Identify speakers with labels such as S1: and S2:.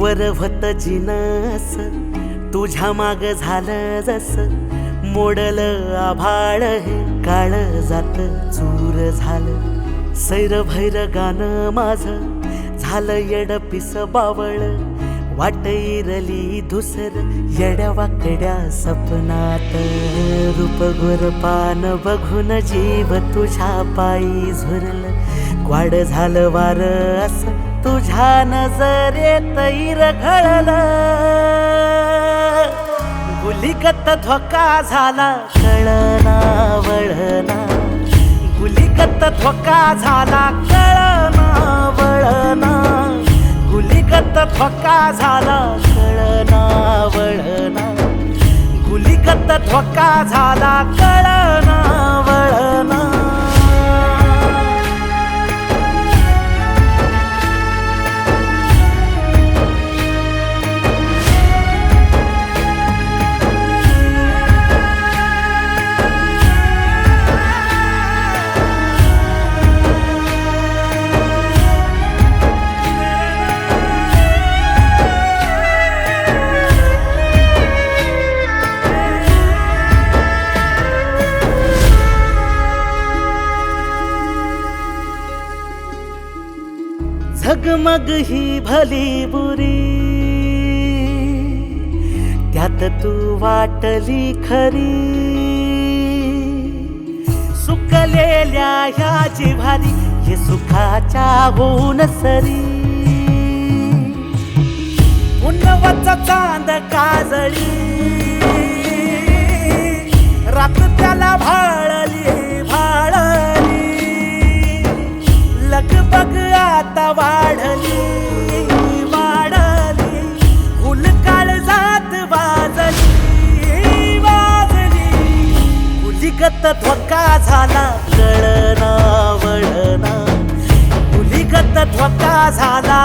S1: वरवत जिनस. तुझ्या माग झालं जस. मोडल आभाळ हे काळ जात चूर झालं. सैर भैर गाणं माझ. झालं येड पिस बावळ. वाट इरली धुसर येड्या वाकड्या सपनात. रूप गोर पान बघून जीव तुझ्या पायी झुरल. ग्वाड झालं वार अस तुझ्या नजरेत इर गुलिकत धोका झाला कळना वळना. गुलिकत धोका झाला कळना. गुलिकत झाला कळना वळना. गुलिकत धोका झाला कळना. झगमग ही भली बुरी. त्यात तू वाटली खरी. सुकलेल्या ह्या जिव्हारी हे सुखाच्या होऊन सरी. उन्नवचा चांद काजळी. रात त्याला भाळ मुलीगत धोका झाला कळना वळना मुलीगत धोका झाला